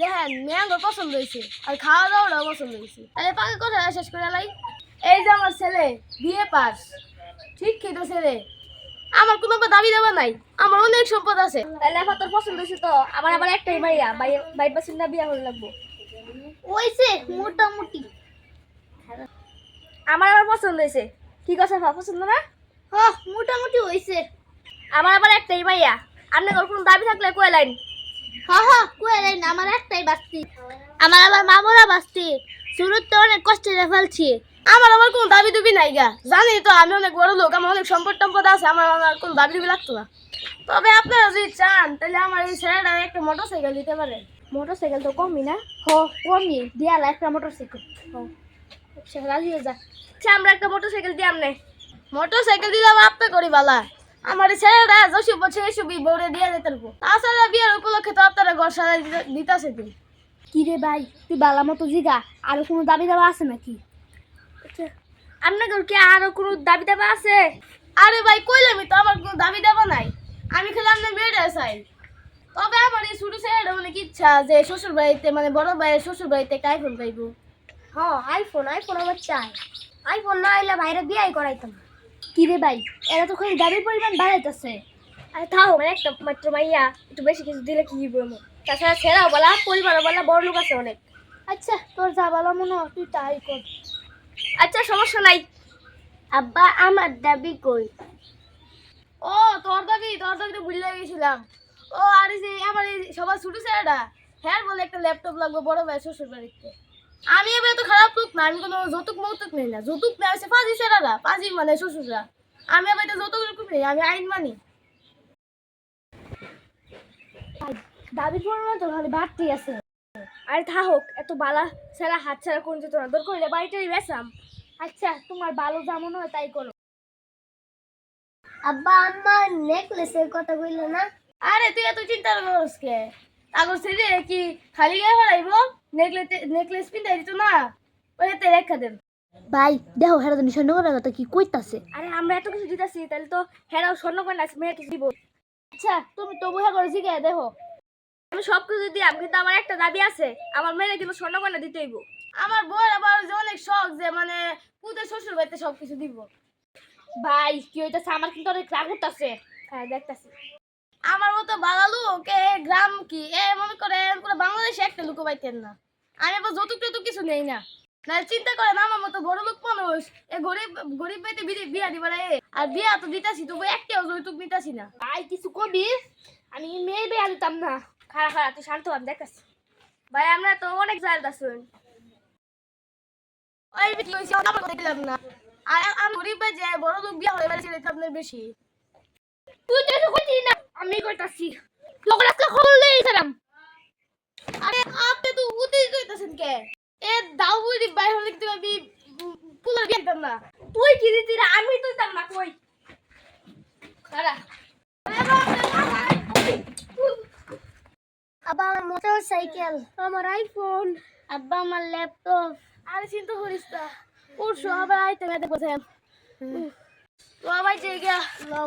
দেখেন ম্যাঙ্গো পছন্দ হয়েছে আর খাওয়া দাওয়াটাও পছন্দ হয়েছে। তাহলে কথা শেষ করে লাই। এই যে আমার ছেলে বিয়ে পাস। ঠিক কি ছেলে? আমার কোনো দাবি দেওয়া নাই আমার অনেক সম্পদ আছে। তাহলে এখন তোর পছন্দ হয়েছে তো আমার আবার একটাই মাইয়া বাইর পার্সেন্ট না বিয়া করে লাগবো। ওইছে মোটামুটি। আমার আবার পছন্দ হয়েছে। কি কথা ভা পছন্দ না? হ মোটামুটি হইছে আমার আবার একটাই মাইয়া আপনার কোনো দাবি থাকলে কয়ে লাইন। হা হা কই লাইন আমার বাস্তি আমার আবার মামলা বাস্তি শুরুর তো অনেক কষ্টে ফেলছি। আমার আবার কোনো দাবি দুবি নাই গা। জানি তো আমি অনেক বড় লোক, আমার অনেক সম্পদ টম্পদ আছে, আমার আমার কোনো দাবি দুবি লাগতো না। তবে আপনারা যদি চান, তাহলে আমার এই ছেলেটা একটা মোটর সাইকেল দিতে পারে মোটর সাইকেল তো কমই না? হ, কমই। দিয়া একটা মোটর সাইকেল রাজি হয়ে যা আমরা একটা মোটর সাইকেল দিয়ে আমনে। মোটর সাইকেল দিলে করি বালা আমার ঘর সারা দিতেছে দিন কি রে ভাই তুই বালা মতো জিগা আর কোনো দাবি দাবা আছে নাকি? আচ্ছা আপনার কি আরও কোনো দাবি দাবা আছে? আরে ভাই কইলামই তো আমার কোনো দাবি দেওয়া নাই। আমি খালি আপনার মেয়েটা চাই। তবে আমার এই ছোটো ছেলেটা অনেক ইচ্ছা যে শ্বশুর বাড়িতে মানে বড় ভাইয়ের শ্বশুর বাড়িতে একটা আইফোন পাইবো। হ্যাঁ আইফোন আইফোন আমার চাই। আইফোন না এলে বাইরে বিয়াই করাইতাম। কি রে ভাই এরা তো খালি দাবির পরিমাণ বাড়াইতেছে। আরে থাও মানে একটা মাত্র মাইয়া একটু বেশি কিছু দিলে কি বলব তাছাড়া ছেড়াও বলা পরিবারও বলা বড় লোক আছে অনেক। আচ্ছা তোর যা ভালো মনে হয় তুই তাই কর। আচ্ছা সমস্যা নাই। আব্বা আমার দাবি কই? ও তোর দাবি তোর দাবি তো ভুলে গেছিলাম। ও আর এই যে আমার এই সবার ছোটো ছেলেটা হ্যাঁ বলে একটা ল্যাপটপ লাগবে বড় ভাই শ্বশুর বাড়িতে আমি এবার তো খারাপ লোক না আমি কোনো যৌতুক মৌতুক নেই না। যৌতুক নেই হচ্ছে পাঁচি ছেলেরা পাঁচি মানে শ্বশুররা। আমি আবার তো যৌতুক নেই আমি আইন মানি। দাবির পরিমাণ তো খালি বাড়তেই আছে। আরে থাক এত বালা ছাড়া হাত ছাড়া কোন যেত না দর করলে বাড়িটাই বেসাম আচ্ছা তোমার ভালো যেমন হয় তাই করো। আব্বা আমার নেকলেসের কথা কইলে না? আরে তুই এত চিন্তা করিস কে? আগর ছেলে কি খালি গায়ে হারাইব? নেকলেস নেকলেস পিন্ধাই দিত না? ওইতে রেখা দেন। ভাই দেখো হেরা তো স্বর্ণ করার কথা কি কইতাছে। আরে আমরা এত কিছু দিতাছি তাহলে তো হেরাও স্বর্ণ করে না মেয়ে কিছু দিব। আচ্ছা তুমি তবু হ্যাঁ করে শিখে দেখো। আমি সব কিছু দিলাম কিন্তু আমার একটা দাবি আছে। আমার মেয়েরা কিন্তু স্বর্ণ কন্যা দিতে হইব। আমার বউয়ের আবার যে অনেক শখ যে মানে পুতের শ্বশুর বাড়িতে সব কিছু দিব। ভাই কি হইতাছে? আমার কিন্তু অনেক রাগ উঠতাছে। হ্যাঁ দেখতাছি। আমার মতো বালা লোক এ গ্রাম কি? এ মনে করে পুরো বাংলাদেশে একটা লোক পাইতেন না। আমি আবার যৌতুক টতুক কিছু নেই না। না চিন্তা করেন আমার মতো বড় লোক মানুষ এ গরিব গরিব বাড়িতে বিয়ে- বিয়া দিবার এ আর বিয়া তো দিতাছি তবু একটাও যৌতুক নিতাছি না। ভাই কিছু কবি? আমি মেয়ে বেয়া দিতাম না। খারা খারা তুই শান্ত আমি দেখতাছি। ভাই আমরা তো অনেক জাল দাসুন। ওই কি হইছে আমার কথা দিলাম না। আর আমি গরিব যে বড় লোক বিয়া হয়ে বেড়েছে এটা আপনার বেশি। তুই তো এসব করছিস না। আমি করতাছি। লোকের আজকে খবর আরে আপনি তো উতেই কইতাছেন কে? এ দাও গরিব বাই হলে কিন্তু আমি পুলা বিয়া দিতাম না। তুই কি দিতি আমি তুই তার না কই? খারা আব্বা আমার মোটর সাইকেল আমার আইফোন আব্বা আমার ল্যাপটপ আরে চিন্তা করিস না। ওর সবাই মেতে কোথায় যে গিয়া লও